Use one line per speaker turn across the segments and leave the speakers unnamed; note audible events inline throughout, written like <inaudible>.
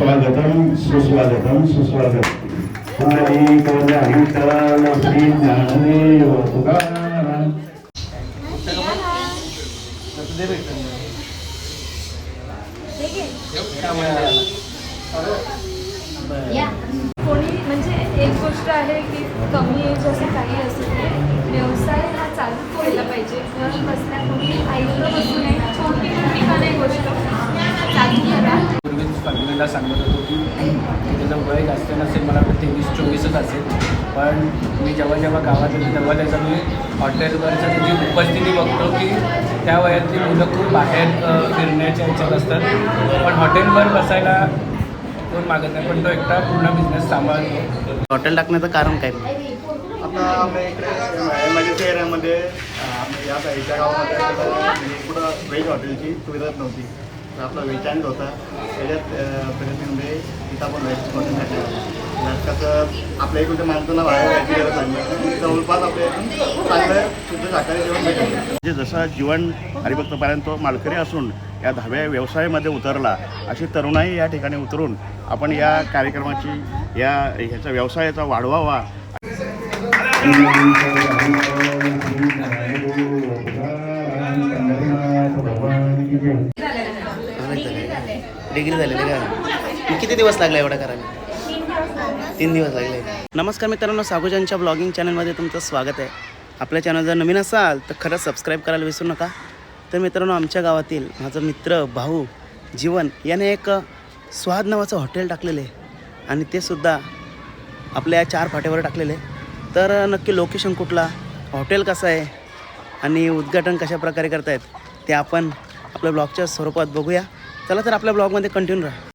स्वागतम सुस्वागतम सुस्वागतम.
कोणी म्हणजे एक गोष्ट आहे की कमी एज असं काही असू नये. व्यवसाय हा चालू व्हायला पाहिजे. घर बसल्या कोणी ऐकलं बसू नये. छोटी मोठी का नाही गोष्ट. चालू
फॅमिलीला सांगत होतो की त्याचं वय जास्त नसेल मला वाटतं तेवीस चोवीसच असेल. पण मी जेव्हा जेव्हा गावात येतो तेव्हा त्याचं मी हॉटेलवरच्या त्याची उपस्थिती बघतो की त्या वयातली मुलं खूप बाहेर फिरण्याच्या ह्याच्यात असतात. पण हॉटेलवर बसायला कोण मागत नाही पण तो एकटा पूर्ण बिझनेस सांभाळतो.
हॉटेल टाकण्याचं कारण काय?
आता इकडे एमआयडीसी एरियामध्ये आम्ही या साईडच्या गावामध्ये कसं पुढं व्हेज हॉटेलची सुविधाच नव्हती. आपला चायनीज होता त्याच्यात पद्धतीमध्ये इथं आपण टाकलं त्यात कसं आपल्या इकडच्या माणसांना बाहेर जायची गरज नाही जवळपास आपल्या इथून चांगलं शुद्ध शाकाहारी जेवण भेटेल
म्हणजे जसा जीवन हरिभक्तपर्यंत तो मालकरी असून या दहाव्या व्यवसायामध्ये उतरला अशी तरुणाई या ठिकाणी उतरून आपण या कार्यक्रमाची या ह्याचा व्यवसायाचा वाढवावा
डिग्री झालेली का किती दिवस लागला एवढा करायला? तीन दिवस लागले. नमस्कार मित्रांनो सागोजांच्या ब्लॉगिंग चॅनलमध्ये तुमचं स्वागत आहे. आपल्या चॅनल जर नवीन असाल तर खरंच सबस्क्राईब करायला विसरू नका. तर मित्रांनो आमच्या गावातील माझा मित्र भाऊ जीवन याने एक स्वाद नावाचं हॉटेल टाकलेलं आहे. आणि ते सुद्धा आपल्या चार फाट्यावर टाकलेले तर नक्की लोकेशन कुठला हॉटेल कसं आहे आणि उद्घाटन कशा प्रकारे करतायत ते आपण आपल्या ब्लॉगच्या स्वरूपात बघूया. चला तर आपल्या ब्लॉगमध्ये कंटिन्यू राहा.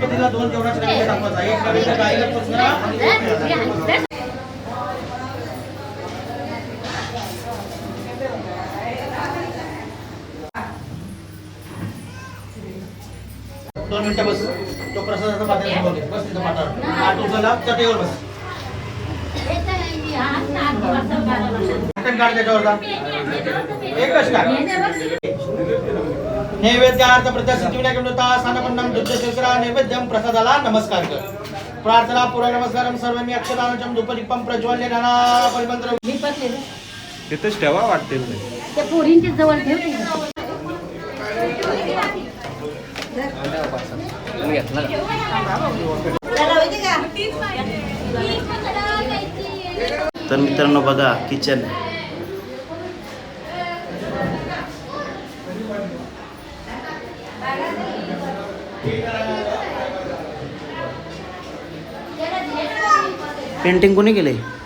गणपतीला दोन जेवणाचे नैवेद्य दाखवायचा एक नैवेद्य दोन मिनिटं बस. तो प्रसादाचा बघ. बस तिथं पाठावर आठ चटेवर बस बटन काढ त्याच्यावरचा एकच काढ नैवेद्यार्थ प्रत्यसिद्धिविनायकं नृता सानपन्नं दुग्धशर्करा नैवेद्यं प्रसादाला नमस्कार कर. प्रार्थना पूर्ण नमस्कारं सर्वांनी अक्षदानचं धूपदीपं प्रज्वल्य नाना परिमंत्र.
तिथेच ठेवा वाटते
त्या पोरींच्या जवळ ठेवते.
तर मित्रांनो बघा किचन पेंटिंग कोणी केले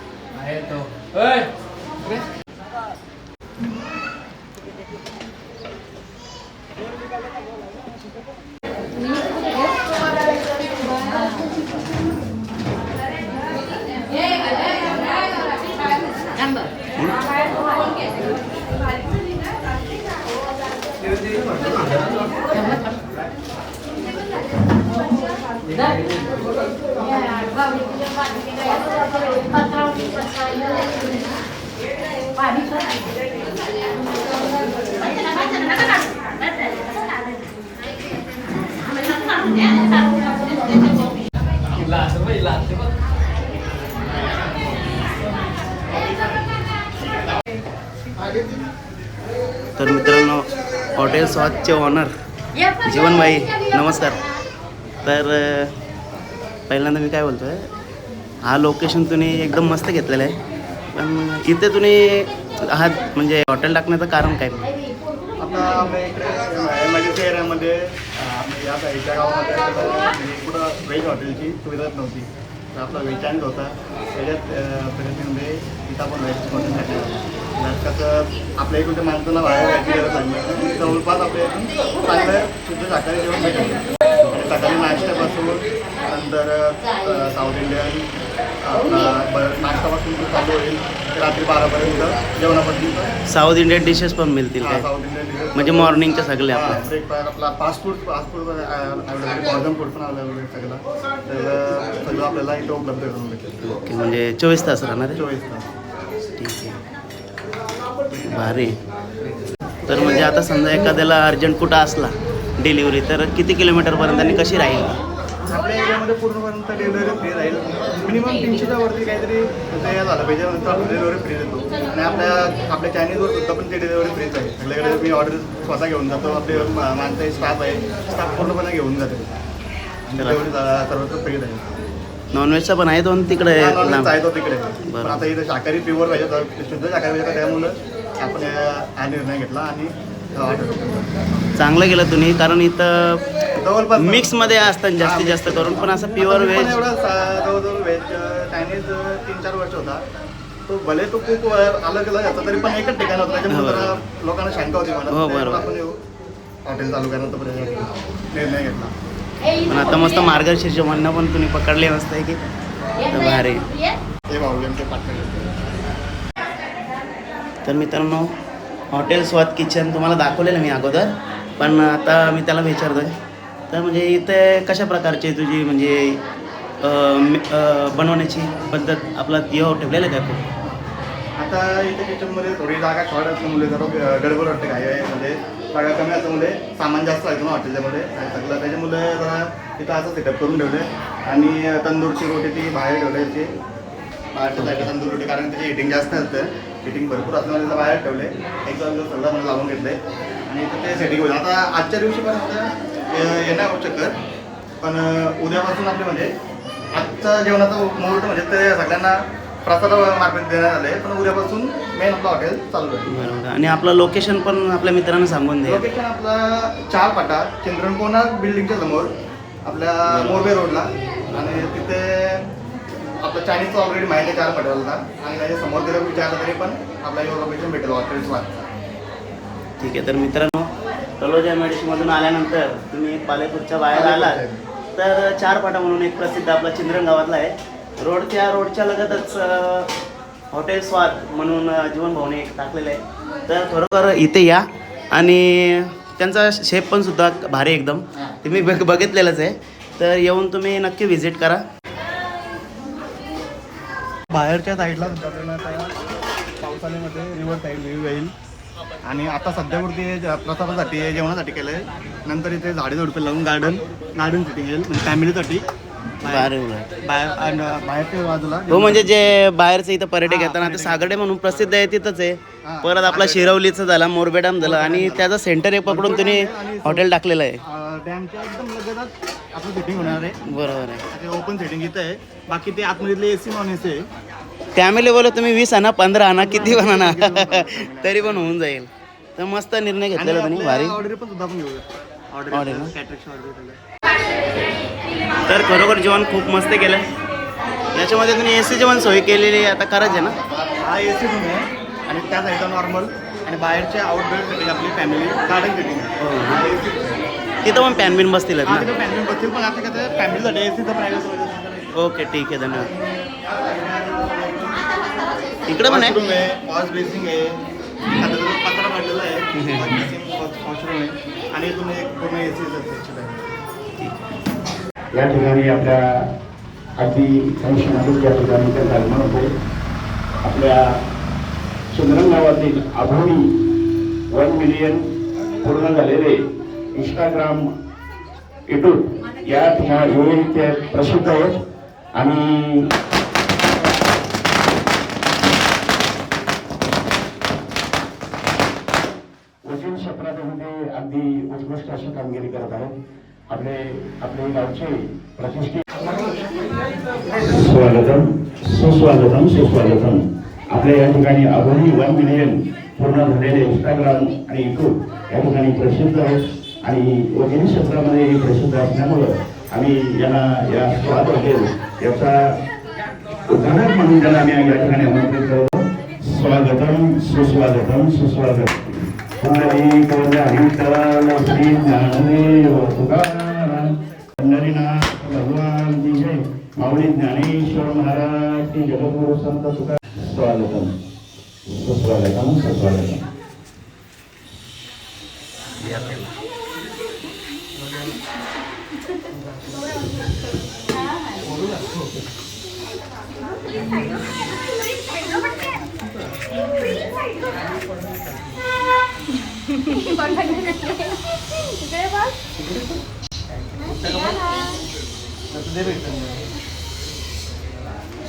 तर मित्रांनो हॉटेल स्वादचे ऑनर जीवनबाई नमस्कार. तर पहिल्यांदा मी काय बोलतो आहे हा लोकेशन तुम्ही एकदम मस्त घेतलेलं आहे. पण इथे तुम्ही हा म्हणजे हॉटेल टाकण्याचं कारण काय?
आता आपल्या इकडे एमआयडीसी एरियामध्ये या साईडच्या गावामध्ये कुठं व्हेज हॉटेलची सुविधाच नव्हती. तर आपला व्हेज चॅनल होता त्याच्यात अं, पद्धतीमध्ये म्हणजे इथं आपण व्हेज हॉटेल कसं आपल्या इकडच्या माणसाला बाहेर जायची गरज नाही. जवळपास आपले चांगलं शुद्ध शाकाहारी जेवण भेटेल. सकाळी नाश्त्यापासून नंतर साऊथ इंडियन आपला ब- नाश्तापासून तो चालू होईल. रात्री बारापर्यंत जेवणापर्यंत
साऊथ इंडियन डिशेस पण मिळतील काय?
South Indian.
म्हणजे मॉर्निंगच्या सगळे आपल्या.
ब्रेकफास्ट आपला fast food fast food available food पण अवेलेबल आहे सगळं. तर सगळं आपल्याला इथं उपलब्ध करून भेटेल
ओके म्हणजे चोवीस तास राहणार आहे?
चोवीस तास.
ठीक आहे. भारी. तर म्हणजे आता समजा एखाद्याला अर्जंट कुठं असला डिलिव्हरी तर किती किलोमीटरपर्यंत आणि कशी राहील?
आपल्या एरियामध्ये पूर्णपर्यंत डिलिव्हरी फ्री राहील. मिनिमम तीनशेच्या वरती काहीतरी ते हे झालं पाहिजे नंतर आपण डिलिव्हरी फ्री देतो. आणि आपल्या आपल्या चायनीजवर सुद्धा पण ते डिलिव्हरी फ्रीच आहे. आपल्याकडे मी ऑर्डर स्वतः घेऊन जातो आपले मा- माणसं स्टाफ आहे स्टाफ पूर्णपणे घेऊन जाते. डिलिव्हरी सर्वत्र फ्री राहील.
नॉनव्हेजचा पण आहे दोन तिकडे.
आहे तो तिकडे. पण आता इथं शाकाहारी प्युअर पाहिजे तर शुद्ध शाकाहारी पाहिजे त्यामुळं आपण हा निर्णय घेतला आणि
चांगलं केलं तुम्ही कारण इथं मिक्समध्ये असतात जास्तीत जास्त करून. पण असं प्युअर व्हेज
जवळजवळ व्हेज चायनीज तीन चार वर्ष होता. तो भले तो खूप अलग अलग होता तरी पण एकच ठिकाण होतं.
हो,
लोकांना शंका होती
हो, बरोबर.
हॉटेल चालू करण्याचा प्रयत्न निर्णय घेतला.
पण आता मस्त मार्गशीर्ष म्हणणं पण तुम्ही पकडले मस्त आहे की भारी. तर मित्रांनो हॉटेल स्वाद किचन तुम्हाला दाखवलेलं मी अगोदर पण आता मी त्याला विचारतोय. तर म्हणजे इथे कशा प्रकारची तुझी म्हणजे मी- बनवण्याची पद्धत आपला देव ठेवलेलं आहे खूप?
आता इथे किचनमध्ये थोडी जागा शॉर्ट असल्यामुळे जरा गडबड वाटते काय आहे म्हणजे जागा कमी असल्यामुळे सामान जास्त लागतं ना हॉटेलच्यामध्ये आणि सगळं त्याच्यामुळे जरा तिथं असं सेटअप करून ठेवले. आणि तंदूरची रोटी ती बाहेर ठेवल्याची बाहेरच्या साईडला तंदूर रोटी कारण त्याची हिटिंग जास्त असतं. हिटिंग भरपूर असल्यामुळे तिथं बाहेर ठेवले. एक सगळं सगळं मला लावून घेतले. आणि ते सेटिंग होईल. आता आजच्या दिवशीपर्यंत ये- येणार होऊ शकत पण उद्यापासून आपले म्हणजे आजचा जेवणाचा मुहूर्त म्हणजे ते सगळ्यांना प्रसादा मार्फत देण्यात आले. पण उद्यापासून मेन आपलं हॉटेल चालू आहे.
बरोबर. आणि आपलं लोकेशन पण आपल्या मित्रांना सांगून दे.
लोकेशन आपला चार पाटा चंद्रकोना बिल्डिंगच्या समोर आपल्या मोरबे रोडला आणि तिथे आपलं चायनीजचं ऑलरेडी माहिती चार पाट्याला आणि त्याच्यासमोर जर विचारलं तरी पण आपला हे लोकेशन भेटेल हॉटेल स्वाद
ठीक आहे तर मित्रांनो तलोजा मेडिसिनमधून आल्यानंतर तुम्ही पालेपूरच्या बाहेर आलात. तर चार पाटा म्हणून एक प्रसिद्ध आपला चिंद्रन गावातला आहे. रोडच्या रोडच्या लगतच अं, हॉटेल स्वाद म्हणून अं, जीवन भाऊने एक टाकलेलं आहे. तर खरोखर इथे या. आणि त्यांचा शेप पण सुद्धा भारी एकदम. ते मी बघ बघितलेलंच आहे. तर येऊन तुम्ही नक्की व्हिजिट करा.
बाहेरच्या साईडला सुद्धा आपल्याला आता पावसाळ्यामध्ये रिव्हर साईड व्ह्यू येईल. आणि आता सध्यापुरती प्रसादासाठी जेवणासाठी केलं आहे नंतर इथे झाडे झुडपे लावून गार्डन गार्डन सिटिंग येईल म्हणजे फॅमिलीसाठी. बाहेर आणि बाहेरच्या बाजूला
हो म्हणजे जे बाहेरचं इथं पर्यटक येतात आता सागडे म्हणून प्रसिद्ध आहे तिथंच आहे. परत आपला शिरवलीचं झाला मोरबे डॅम झाला आणि त्याचं सेंटर एक पकडून तुम्ही हॉटेल टाकलेलं आहे.
डॅमच्या एकदम आपलं सिटिंग होणार आहे.
बरोबर आहे.
ओपन सेटिंग इथं आहे. बाकी ते आतमधले A C non A C आहे
फॅमिली बोल तुम्ही वीस आणा पंधरा आणा किती पण आणा <laughs> तरी पण होऊन जाईल. तर मस्त निर्णय घेतलेला त्यांनी भारी.
ऑर्डर पण सुद्धा आपण घेऊया.
Order
ऑर्डर
ना?
कॅटरिक्स ऑर्डर
तर खरोखर जेवण खूप मस्त केलं. याच्यामध्ये तुम्ही ए सी जेवण सोय केलेली आहे आता खरंच आहे ना?
हा ए सी रूम आहे. आणि त्या साईडला नॉर्मल आणि बाहेरचे आउटडोर सेटिंग आपली फॅमिली गार्डन सेटिंग
हो.
आहे. AC.
तिथं पण पॅन बिन बसतीलच
हा
ना?
तिथं फॅमिली बसतील पण आता कसं फॅमिलीसाठी ए सीचं प्रायव्हेट
ओके ठीक आहे धन्यवाद. इकडे पण आहे?
वॉश बेसिंग आहे पत्रा काढलेला आहे वॉशरूम आहे. आणि इथून एक पूर्ण ए सी
या ठिकाणी आपल्या अगदी फंक्शनातच या ठिकाणी त्यांचा आगमन होते. आपल्या सुंदरम गावातील अभोनी वन मिलियन पूर्ण झालेले. इंस्टाग्राम युट्यूब या ठिकाणी हे ते प्रसिद्ध आहेत. आणि सुरुवातीमध्ये अगदी उत्कृष्ट अशी कामगिरी करत आहेत. आपले आपले गावचे प्रतिष्ठित स्वागतम सुस्वागतम सुस्वागतम. आपल्या या ठिकाणी अजूनही वन मिलियन पूर्ण झालेले इंस्टाग्राम आणि युट्यूब या ठिकाणी प्रसिद्ध आहेत. आणि वगैरे क्षेत्रामध्ये हे प्रसिद्ध असल्यामुळं आम्ही यांना या स्वाद हॉटेल याचा उद्घाटक म्हणून त्यांना आम्ही या ठिकाणी आमंत्रित करतो. स्वागतम सुस्वागतम सुस्वागतम. श्री ज्ञानदेव तुकाराम पंढरीनाथ भगवान की जय माऊली ज्ञानेश्वर महाराज की जगद्गुरु संत तुका स्वागतम. सुस्वागतम सुस्वागतम.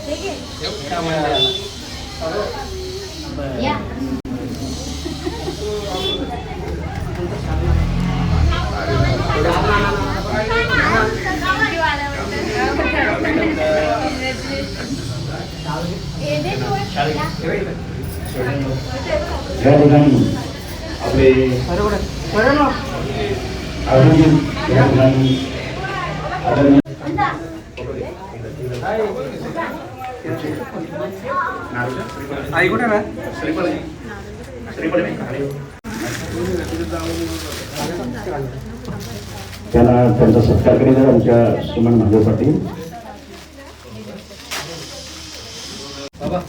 हे घे.
या
हे दे तू.
या ठिकाणी आपले अजून या ठिकाणी आदरणीय
आई कुठे ना
त्यांना त्यांचा सत्कार करीत आमच्या सुमन महादेव पाटील सभा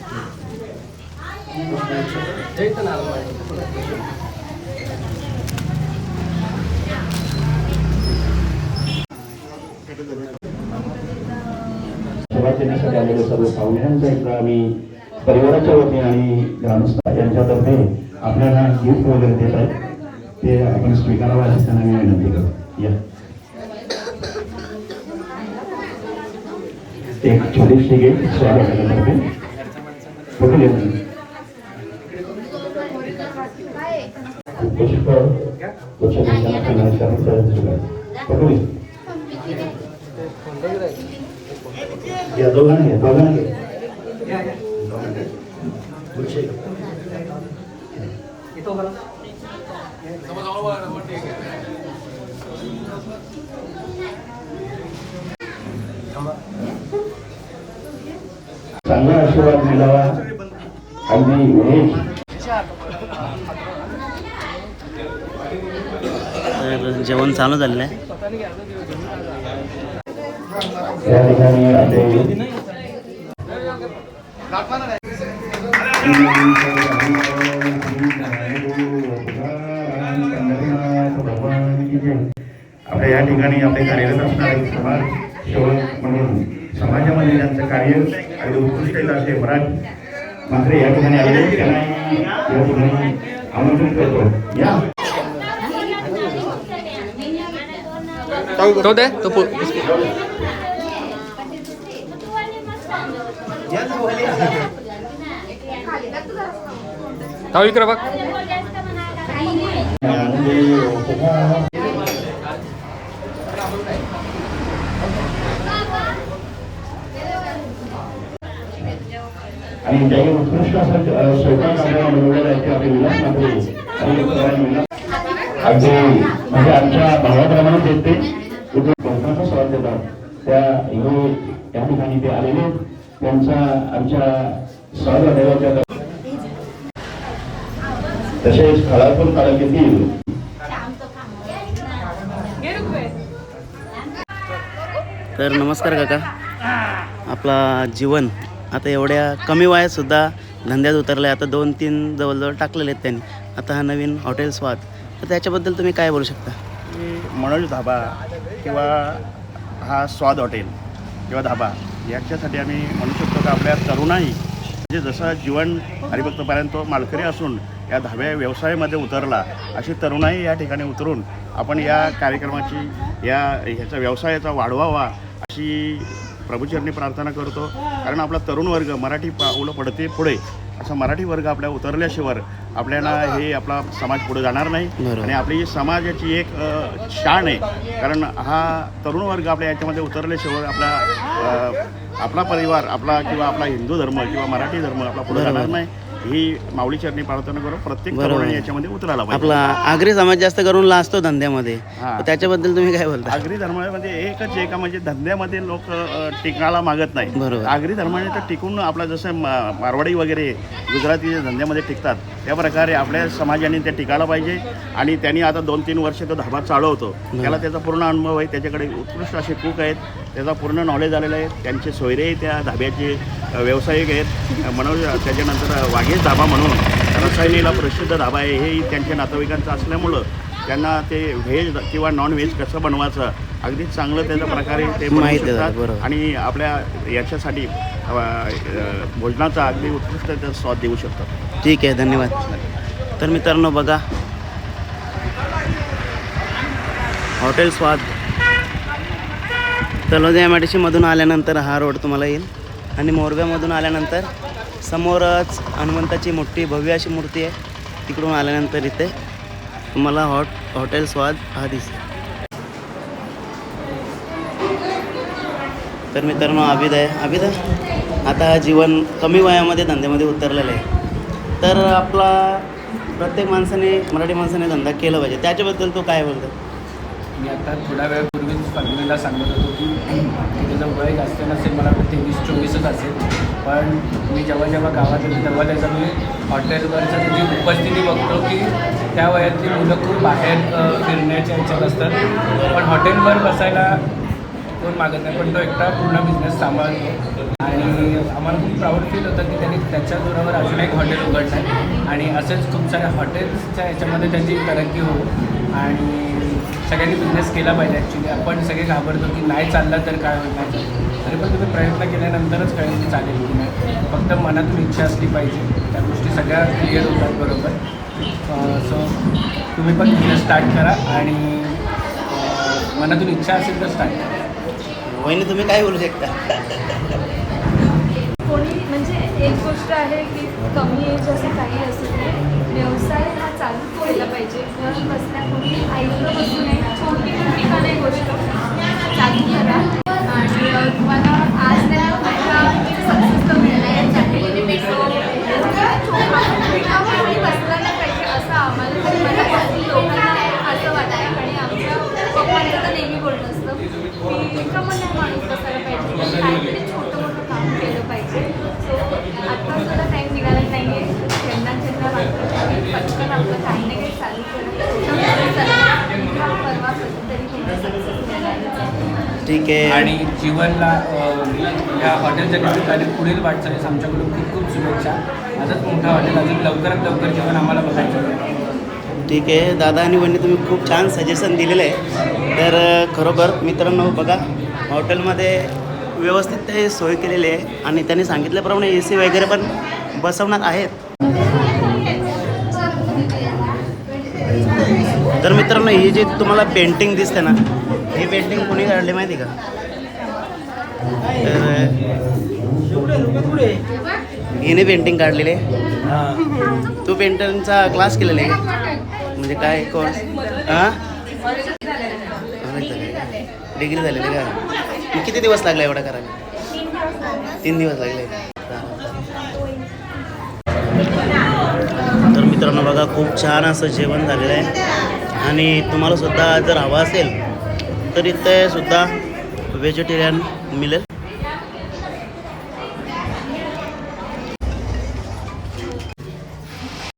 देण्यासाठी आलेले सर्व पाहुण्यांचा एकदा आम्ही परिवाराच्या वतीने आणि ग्रामस्थ यांच्यातर्फे आपल्याला गिफ्ट वगैरे देत आहेत ते आपण स्वीकारावं अशी त्यांना मी विनंती करतो या एक छोटीशी गिफ्ट स्वागत करण्यातर्फे फोटो घेत पुष्प पुष्प त्यांना करण्याचा फोटो घे या दोघांना घे दोघांना. चांगला आशीर्वाद मिळावा. अगदी
जेवण चालू झालेलं आहे.
या ठिकाणी आपले आपल्या या ठिकाणी आपले कार्यरत असणारे समाज सेवक म्हणून समाजामध्ये त्यांचं कार्य अगदी उत्कृष्ट असे मराठी मात्र या ठिकाणी आलेले त्यांना या ठिकाणी आमंत्रित करतो. या.
तो दे तो ताऊ इकडे बघ
आणि उत्कृष्ट असं स्वयंपाक आपल्याला आहे ते आपले विलास अगदी म्हणजे आमच्या भावाप्रमाणे ते ते कुठे बहुतांश स्वाद देतात त्या हे या ठिकाणी ते आलेले आहेत. त्यांचा आमच्या देवाच्या तसेच खळापूर तालुक्यातील.
तर नमस्कार काका. आपला जीवन आता एवढ्या कमी वयात सुद्धा धंद्यात उतरलं आहे आता दोन तीन जवळजवळ टाकलेले आहेत त्यांनी. आता हा नवीन हॉटेल स्वाद. तर त्याच्याबद्दल तुम्ही काय बोलू शकता?
मनोज धाबा किंवा हा स्वाद हॉटेल किंवा धाबा याच्यासाठी आम्ही म्हणू शकतो आपल्या तरुणाई म्हणजे जसं जीवन हरिभक्तपर्यंत तो मालकरी असून या धाब्या व्यवसायामध्ये उतरला अशी तरुणाई या ठिकाणी उतरून आपण या कार्यक्रमाची या ह्याचा व्यवसायाचा वाढवावा अशी प्रभूचरणी प्रार्थना करतो. कारण आपला तरुण वर्ग मराठी पाऊलं पडते पुढे.
असं मराठी वर्ग आपल्या उतरल्याशिवाय आपल्याला हे आपला समाज पुढे जाणार नाही. आणि आपली जी समाजाची एक शान आहे कारण हा तरुण वर्ग आपल्या याच्यामध्ये उतरल्याशिवाय आपला आपला परिवार आपला किंवा आपला हिंदू धर्म किंवा मराठी धर्म आपला पुढे. जाणार नाही ही माऊली चरणी प्रार्थना करून प्रत्येक
बरोबर.
तरुणाने याच्यामध्ये उतरायला पाहिजे
आपला आगरी समाज जास्त करून लाजतो धंद्यामध्ये
हा.
तर त्याच्याबद्दल तुम्ही काय बोलता
आगरी धर्मामध्ये एकच एक म्हणजे धंद्यामध्ये लोक अ, टिकायला मागत नाही
बरोबर.
आगरी धर्माने तर टिकून आपला जसं मा- मारवाडी वगैरे गुजराती जे धंद्यामध्ये टिकतात त्या प्रकारे आपल्या समाजाने ते टिकायला पाहिजे. आणि त्यांनी आता दोन तीन वर्ष तो धाबा चालवतो. त्याला त्याचा पूर्ण अनुभव आहे. त्याच्याकडे उत्कृष्ट असे कुक आहेत. त्याचा पूर्ण नॉलेज आलेलं आहे. त्यांचे सोयरे त्या धाब्याचे व्यावसायिक आहेत. म्हणून त्याच्यानंतर वाघेश धाबा म्हणून रसायनीला प्रसिद्ध धाबा आहे. हे त्यांच्या नातेवाईकांचं असल्यामुळं त्यांना ते व्हेज किंवा नॉन व्हेज कसं बनवायचं अगदी चांगलं त्याच्या प्रकारे ते
माहिती.
आणि आपल्या याच्यासाठी भोजनाचा अगदी उत्कृष्ट त्याचा स्वाद देऊ शकतात.
ठीक आहे धन्यवाद. तर मित्रांनो बघा. Hotel Swad. Taloja M I T सीमधून आल्यानंतर हा रोड तुम्हाला येईल. आणि मोरव्यामधून आल्यानंतर समोरच हनुमंताची मोठी भव्य अशी मूर्ती आहे. तिकडून आल्यानंतर इथे तुम्हाला हॉट हॉटेल स्वाद हा दिसेल. तर मित्रांनो आबिद आहे. आबिद आता हा जीवन कमी वयामध्ये धंद्यामध्ये उतरलेलं आहे. तर आपला प्रत्येक माणसाने मराठी माणसाने धंदा केला पाहिजे. त्याच्याबद्दल तो काय बोलतो
मी आता थोड्या वेळापूर्वीच फॅमिलीला सांगत होतो की की त्याचं वय जास्त नसेल मला वाटते तेवीस चोवीसच असेल. पण मी जेव्हा जेव्हा गावात येतो तेव्हा त्याचं मी हॉटेलवरचं त्याची उपस्थिती बघतो की त्या वयातली मुलं खूप बाहेर फिरण्याच्या ह्याच्यात असतात. पण हॉटेलवर बसायला कोण मागत नाही. पण तो एकटा पूर्ण बिझनेस सांभाळतो. आणि आम्हाला खूप प्राऊड फील होतं की त्यांनी त्याच्या जोरावर अजून एक हॉटेल उघडलं आहे आणि असेच खूप साऱ्या हॉटेल्सच्या याच्यामध्ये त्याची तरक्की हो आणि सगळ्यांनी बिझनेस केला पाहिजे ॲक्च्युली आपण सगळे घाबरतो की नाही चालला तर काय होईल नाही तरी पण तुम्ही प्रयत्न केल्यानंतरच कळेल की चालेल की नाही. फक्त मनातून इच्छा असली पाहिजे. त्या गोष्टी सगळ्या क्लिअर होतात बरोबर. सो तुम्ही पण बिझनेस स्टार्ट करा आणि मनातून इच्छा असेल तर स्टार्ट करा.
वहिनी तुम्ही काय बोलू शकता
कोणी म्हणजे एक गोष्ट आहे की कमी एज असं काही असू नये. व्यवसाय हा चालू व्हायला पाहिजे. घर बसल्या कोणी ऐकलं बसू नये. छोटी मोठी का नाही गोष्ट चालू करा आणि अ, तुम्हाला आज नाही मोठा सक्सेस तर मिळणार याच्यासाठी सो कोणी बसला नाही पाहिजे असं आम्हाला तरी मनापासून लोकांना असं वाटतं आणि आमच्या पप्पांचं तर नेहमी बोलणं असतं की का मग नाही माणूस बसायला पाहिजे काहीतरी छोटं मोठं काम केलं पाहिजे सो आत्ता सुद्धा टाईम निघाला नाही आहे ज्यांना ज्यांना वाटतं की पटकन आपलं काही ना काही चालू करून उद्या परवा कधीतरी तुम्ही सक्सेस मिळणार
ठीक आहे.
आणि जीवनला या हॉटेलच्या निमित्ताने पुढील वाटचालीस आमच्याकडून खूप खूप शुभेच्छा. आजच मोठं हॉटेल अजून लवकरात लवकर जीवन आम्हाला बघायचं
ठीक आहे. दादा आणि वहिनी तुम्ही खूप छान सजेशन दिलेलं आहे. तर खरोखर मित्रांनो बघा हॉटेलमध्ये व्यवस्थित ते सोय केलेली आहे. आणि त्यांनी सांगितल्याप्रमाणे ए सी वगैरे पण बसवणार आहेत. तर मित्रांनो ही जी तुम्हाला पेंटिंग दिसते ना हे पेंटिंग कोणी काढली माहिती का? तर हिने पेंटिंग काढलेली आहे. तू पेंटरचा क्लास केलेला आहे म्हणजे काय कोर्स हां? डिग्री झालेली का? किती दिवस लागला एवढा करायला? तीन दिवस लागले. तर मित्रांनो बघा खूप छान असं जेवण झालेलं आहे. आणि तुम्हाला सुद्धा जर हवं असेल तर इथे सुद्धा व्हेजिटेरियन मिळेल